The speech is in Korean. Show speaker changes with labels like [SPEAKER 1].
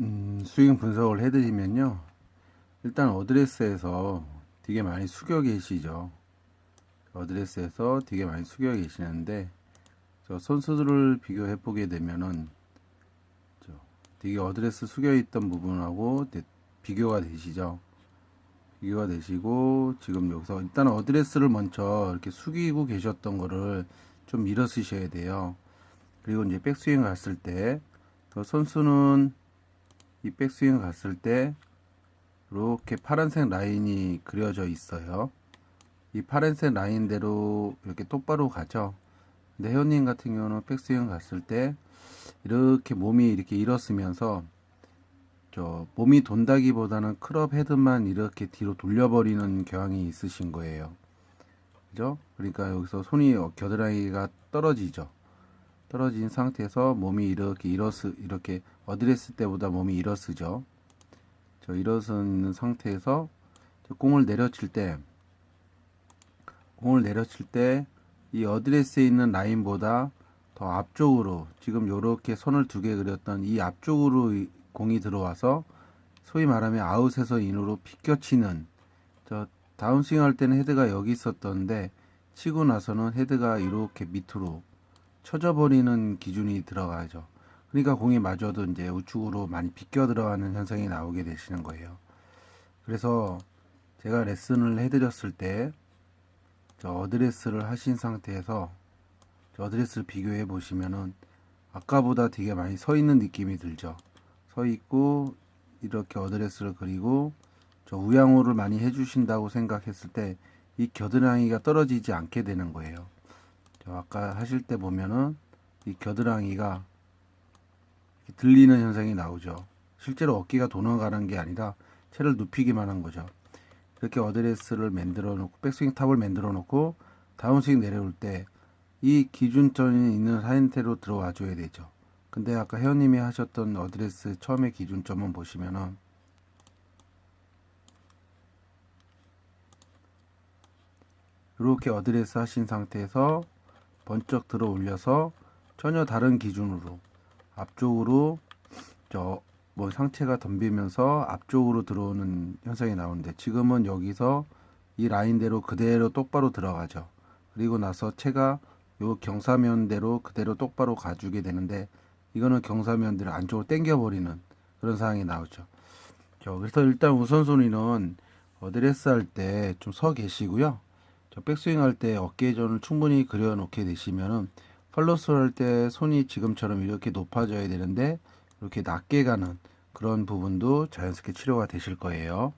[SPEAKER 1] 음, 스윙 분석을 해드리면요. 일단 어드레스에서 되게 많이 숙여 계시죠. 어드레스에서 되게 많이 숙여 계시는데 저 선수들을 비교해 보게 되면은 저 되게 어드레스 숙여 있던 부분하고 대- 비교가 되시죠. 비교가 되시고 지금 여기서 일단 어드레스를 먼저 이렇게 숙이고 계셨던 거를 좀 밀어 쓰셔야 돼요. 그리고 이제 백스윙 갔을 때저 선수는 이 백스윙 갔을 때 이렇게 파란색 라인이 그려져 있어요. 이 파란색 라인대로 이렇게 똑바로 가죠. 근데 회원님 같은 경우는 백스윙 갔을 때 이렇게 몸이 이렇게 일었으면서 저 몸이 돈다기보다는 클럽 헤드만 이렇게 뒤로 돌려버리는 경향이 있으신 거예요. 그죠? 그러니까 여기서 손이 어, 겨드랑이가 떨어지죠. 떨어진 상태에서 몸이 이렇게 일어스 이렇게 어드레스 때보다 몸이 일어서죠. 저 일어서는 상태에서 저 공을 내려칠 때 공을 내려칠 때 이 어드레스에 있는 라인보다 더 앞쪽으로 지금 요렇게 손을 두 개 그렸던 이 앞쪽으로 이 공이 들어와서 소위 말하면 아웃에서 인으로 비껴치는 저 다운스윙 할 때는 헤드가 여기 있었던데 치고 나서는 헤드가 이렇게 밑으로 쳐져 버리는 기준이 들어가죠. 그러니까 공이 맞아도 이제 우측으로 많이 비껴 들어가는 현상이 나오게 되시는 거예요. 그래서 제가 레슨을 해드렸을 때, 저 어드레스를 하신 상태에서, 저 어드레스를 비교해 보시면은, 아까보다 되게 많이 서 있는 느낌이 들죠. 서 있고, 이렇게 어드레스를 그리고, 저 우양호를 많이 해주신다고 생각했을 때, 이 겨드랑이가 떨어지지 않게 되는 거예요. 저 아까 하실 때 보면은, 이 겨드랑이가 들리는 현상이 나오죠. 실제로 어깨가 도너가는 게 아니라 채를 눕히기만 한 거죠. 이렇게 어드레스를 만들어 놓고 백스윙 탑을 만들어 놓고 다운스윙 내려올 때 이 기준점이 있는 상태로 들어와 줘야 되죠. 근데 아까 회원님이 하셨던 어드레스 처음에 기준점은 보시면은 이렇게 어드레스 하신 상태에서 번쩍 들어 올려서 전혀 다른 기준으로 앞쪽으로 저 뭐 상체가 덤비면서 앞쪽으로 들어오는 현상이 나오는데 지금은 여기서 이 라인대로 그대로 똑바로 들어가죠. 그리고 나서 채가 요 경사면대로 그대로 똑바로 가주게 되는데 이거는 경사면대로 안쪽으로 당겨버리는 그런 상황이 나오죠. 저 그래서 일단 우선순위는 어드레스 할 때 좀 서 계시고요. 저 백스윙 할 때 어깨전을 충분히 그려놓게 되시면은 팔로스 할 때 손이 지금처럼 이렇게 높아져야 되는데 이렇게 낮게 가는 그런 부분도 자연스럽게 치료가 되실 거예요.